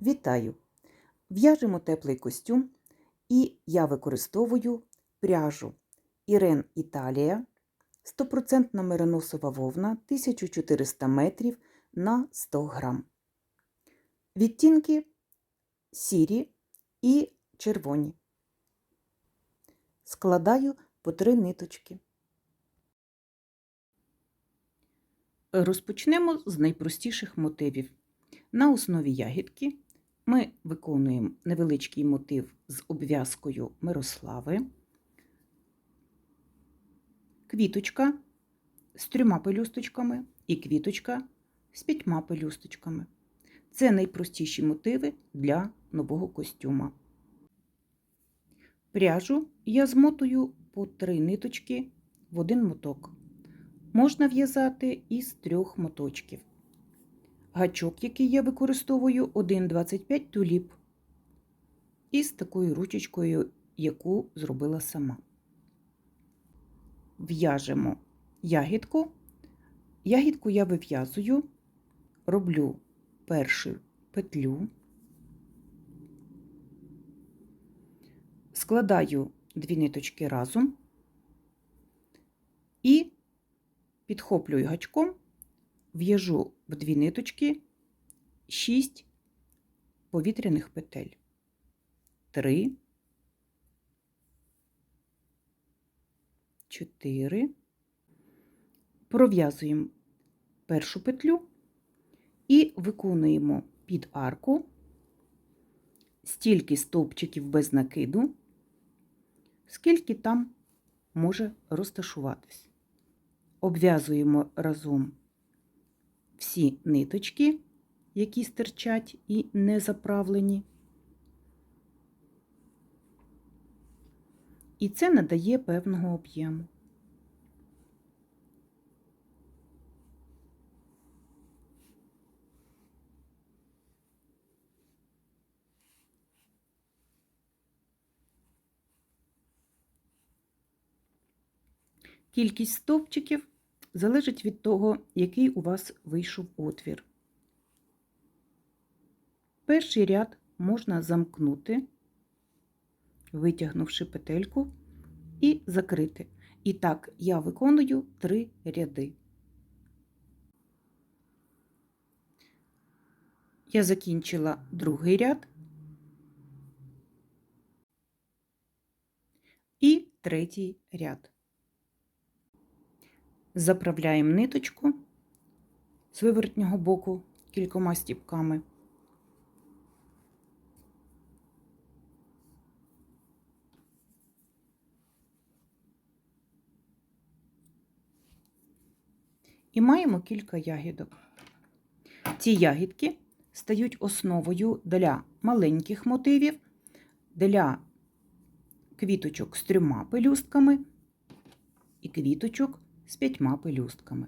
Вітаю! В'яжемо теплий костюм, і я використовую пряжу Ірен Італія 100% мериносова вовна 1400 метрів на 100 грам. Відтінки сірі і червоні. Складаю по три ниточки. Розпочнемо з найпростіших мотивів. На основі ягідки ми виконуємо невеличкий мотив з обв'язкою Мирослави, квіточка з трьома пелюсточками і квіточка з п'ятьма пелюсточками. Це найпростіші мотиви для нового костюма. Пряжу я змотую по три ниточки в один моток. Можна в'язати із трьох моточків. Гачок, який я використовую, 1,25 туліп. Із такою ручечкою, яку зробила сама. В'яжемо ягідку. Ягідку я вив'язую, роблю першу петлю, складаю дві ниточки разом і підхоплюю гачком в'яжу в дві ниточки 6 повітряних петель. 3, 4, пров'язуємо першу петлю і виконуємо під арку стільки стовпчиків без накиду, скільки там може розташуватись. Обв'язуємо разом всі ниточки, які стирчать і не заправлені. І це надає певного об'єму. Кількість стовпчиків залежить від того, який у вас вийшов отвір. Перший ряд можна замкнути, витягнувши петельку, і закрити. І так я виконую три ряди. Я закінчила другий ряд і третій ряд. Заправляємо ниточку з вивертнього боку кількома стіпками. І маємо кілька ягідок. Ці ягідки стають основою для маленьких мотивів, для квіточок з трьома пелюстками і квіточок з п'ятьма пелюстками.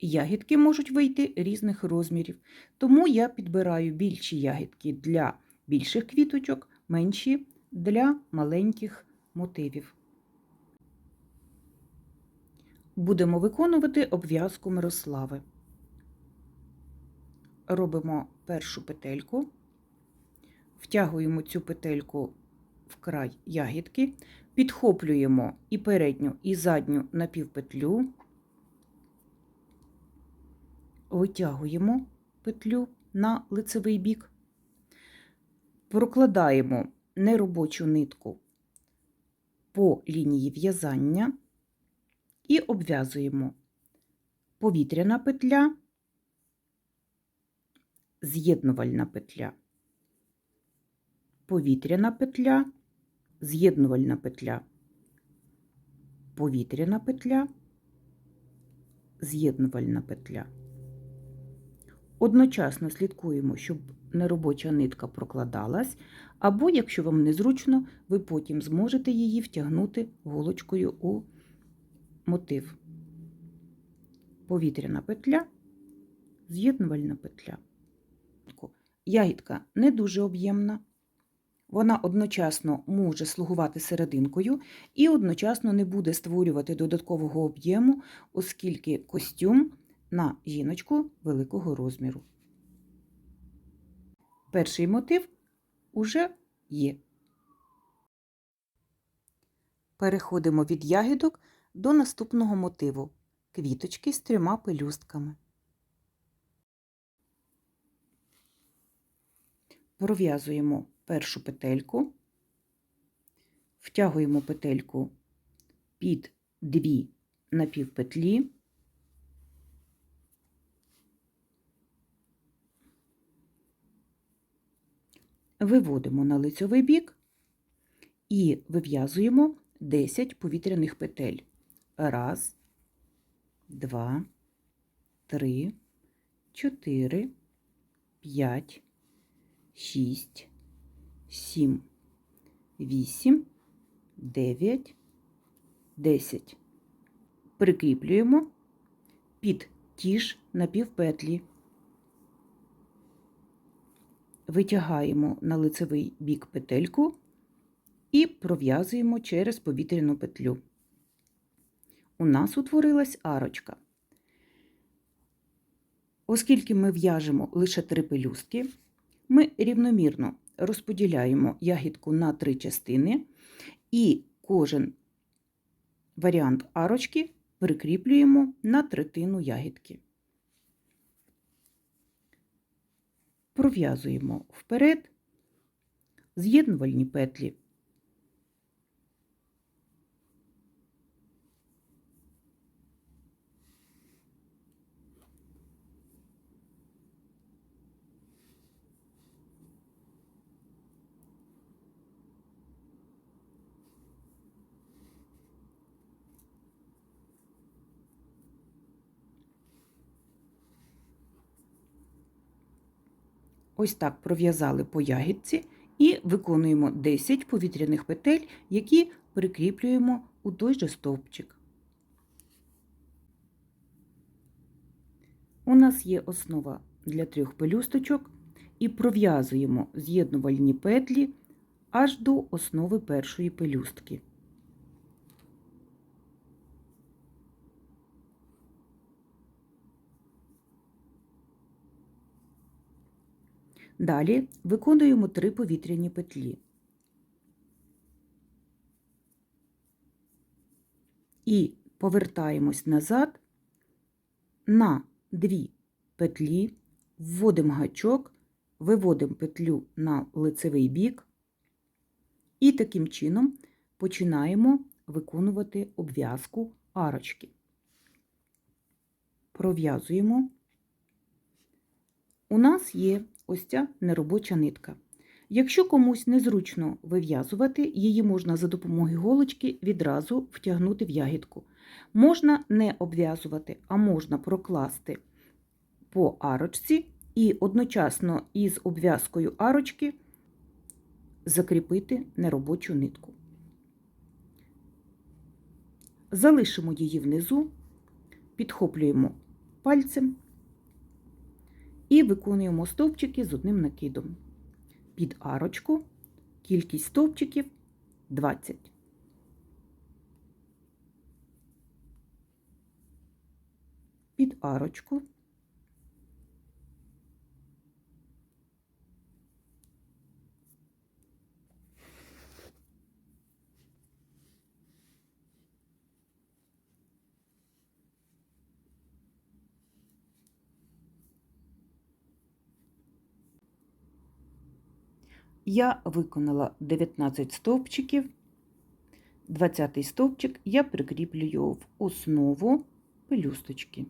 Ягідки можуть вийти різних розмірів, тому я підбираю більші ягідки для більших квіточок, менші для маленьких мотивів. Будемо виконувати обв'язку Мирослави. Робимо першу петельку, втягуємо цю петельку в край ягідки, підхоплюємо і передню, і задню напівпетлю, витягуємо петлю на лицевий бік, прокладаємо неробочу нитку по лінії в'язання і обв'язуємо. Повітряна петля, з'єднувальна петля, повітряна петля, з'єднувальна петля, повітряна петля, з'єднувальна петля. Одночасно слідкуємо, щоб неробоча нитка прокладалась, або, якщо вам незручно, ви потім зможете її втягнути голочкою у мотив. Повітряна петля, з'єднувальна петля. Ягідка не дуже об'ємна. Вона одночасно може слугувати серединкою і одночасно не буде створювати додаткового об'єму, оскільки костюм на жіночку великого розміру. Перший мотив уже є. Переходимо від ягідок до наступного мотиву квіточки з трьома пелюстками. Пров'язуємо першу петельку, втягуємо петельку під дві напівпетлі, виводимо на лицьовий бік і вив'язуємо 10 повітряних петель. Раз, два, три, чотири, п'ять, шість, сім, вісім, дев'ять, десять. Прикріплюємо під ті ж напівпетлі. Витягаємо на лицевий бік петельку і пров'язуємо через повітряну петлю. У нас утворилась арочка. Оскільки ми в'яжемо лише три пелюстки, ми рівномірно розподіляємо ягідку на три частини, і кожен варіант арочки прикріплюємо на третину ягідки. Пров'язуємо вперед з'єднувальні петлі. Ось так пров'язали по ягідці і виконуємо 10 повітряних петель, які прикріплюємо у той же стовпчик. У нас є основа для трьох пелюсточок і пров'язуємо з'єднувальні петлі аж до основи першої пелюстки. Далі виконуємо три повітряні петлі. І повертаємось назад на дві петлі, вводимо гачок, виводимо петлю на лицевий бік і таким чином починаємо виконувати обв'язку арочки. Пров'язуємо. У нас є ось ця неробоча нитка. Якщо комусь незручно вив'язувати, її можна за допомогою голочки відразу втягнути в ягідку. Можна не обв'язувати, а можна прокласти по арочці і одночасно із обв'язкою арочки закріпити неробочу нитку. Залишимо її внизу, підхоплюємо пальцем виконуємо стовпчики з одним накидом. Під арочку кількість стовпчиків 20. Під арочку я виконала 19 стовпчиків, 20 стовпчик я прикріплюю в основу пелюсточки.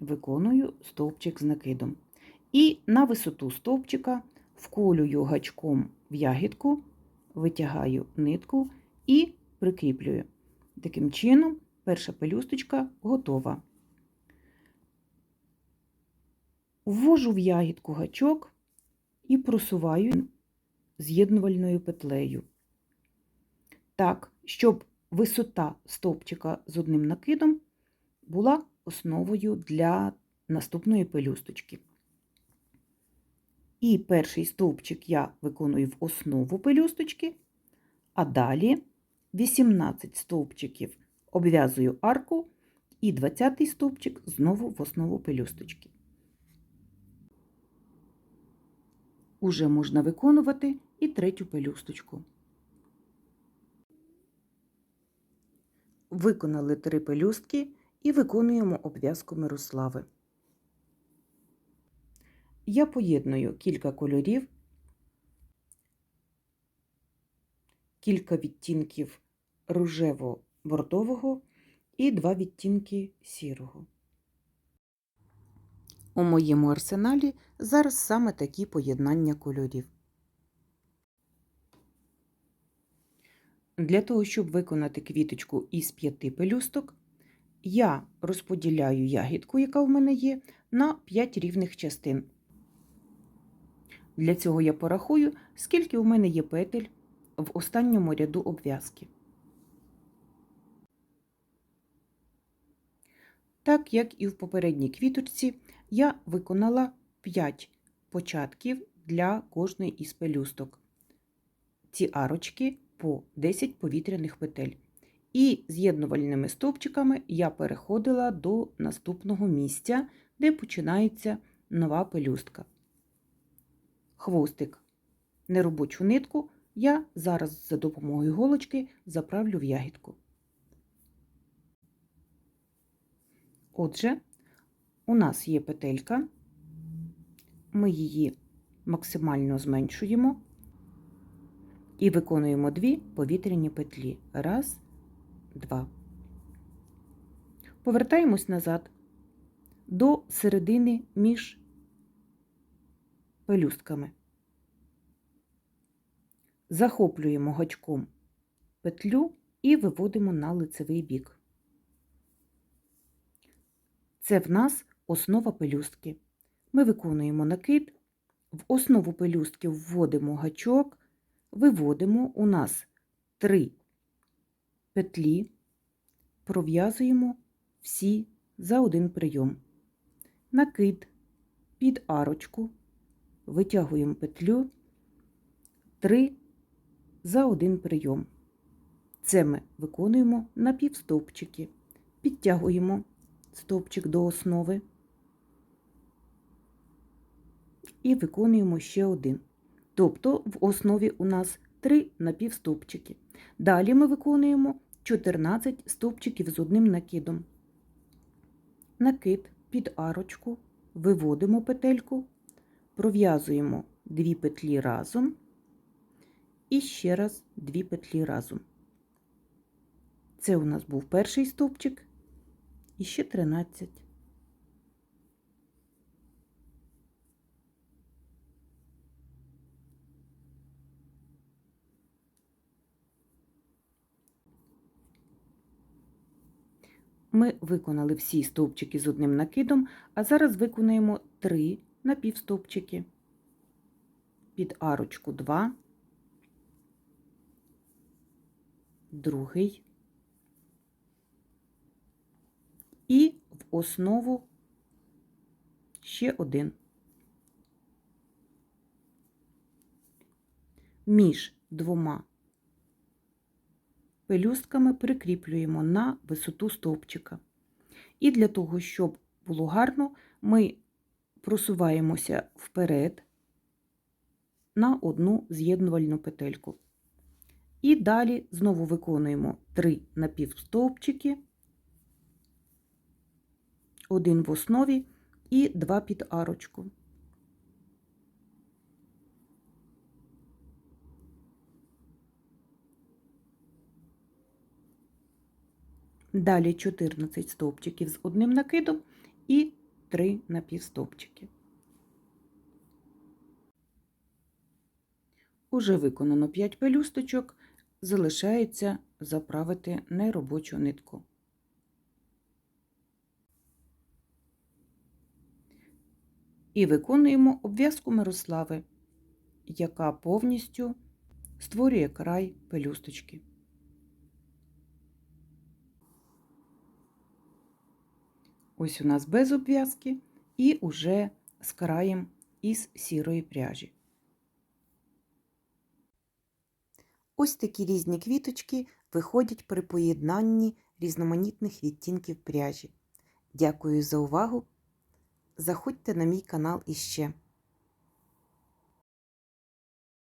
Виконую стовпчик з накидом. І на висоту стовпчика вколюю гачком в ягідку, витягаю нитку і прикріплюю. Таким чином, перша пелюсточка готова. Ввожу в ягідку гачок і просуваю з'єднувальною петлею. Так, щоб висота стовпчика з одним накидом була основою для наступної пелюсточки. І перший стовпчик я виконую в основу пелюсточки, а далі 18 стовпчиків Обв'язую арку і 20 стовпчик знову в основу пелюсточки. Уже можна виконувати і третю пелюсточку. Виконали три пелюстки і виконуємо обв'язку Мирослави. Я поєдную кілька кольорів, кілька відтінків рожево-бордового і два відтінки сірого. У моєму арсеналі зараз саме такі поєднання кольорів. Для того, щоб виконати квіточку із п'яти пелюсток, я розподіляю ягідку, яка в мене є, на 5 рівних частин. Для цього я порахую, скільки у мене є петель в останньому ряду обв'язки. Так як і в попередній квіточці, я виконала 5 початків для кожної із пелюсток. Ці арочки по 10 повітряних петель. І з'єднувальними стовпчиками я переходила до наступного місця, де починається нова пелюстка. Хвостик неробочу нитку я зараз за допомогою голочки заправлю в ягідку. Отже, у нас є петелька, ми її максимально зменшуємо і виконуємо дві повітряні петлі. Раз, два. Повертаємось назад до середини між пелюстками. Захоплюємо гачком петлю і виводимо на лицевий бік. Це в нас основа пелюстки. Ми виконуємо накид, в основу пелюстки вводимо гачок, виводимо у нас три петлі, пров'язуємо всі за один прийом. Накид під арочку, витягуємо петлю, три за один прийом. Це ми виконуємо на півстовпчики, підтягуємо стовпчик до основи і виконуємо ще один. Тобто в основі у нас 3 напівстовпчики. Далі ми виконуємо 14 стовпчиків з одним накидом. Накид під арочку, виводимо петельку, пров'язуємо 2 петлі разом і ще раз 2 петлі разом. Це у нас був перший стовпчик і ще 13. Ми виконали всі стовпчики з одним накидом, а зараз виконаємо 3 напівстовпчики. Під арочку 2, другий і в основу ще один. Між двома пелюстками прикріплюємо на висоту стовпчика. І для того, щоб було гарно, ми просуваємося вперед на одну з'єднувальну петельку. І далі знову виконуємо 3 напівстовпчики, один в основі і два під арочку. Далі 14 стовпчиків з одним накидом і 3 напівстовпчики. Уже виконано 5 пелюсточок, залишається заправити неробочу нитку. І виконуємо обв'язку Мирослави, яка повністю створює край пелюсточки. Ось у нас без обв'язки і уже з краєм із сірої пряжі. Ось такі різні квіточки виходять при поєднанні різноманітних відтінків пряжі. Дякую за увагу! Заходьте на мій канал іще.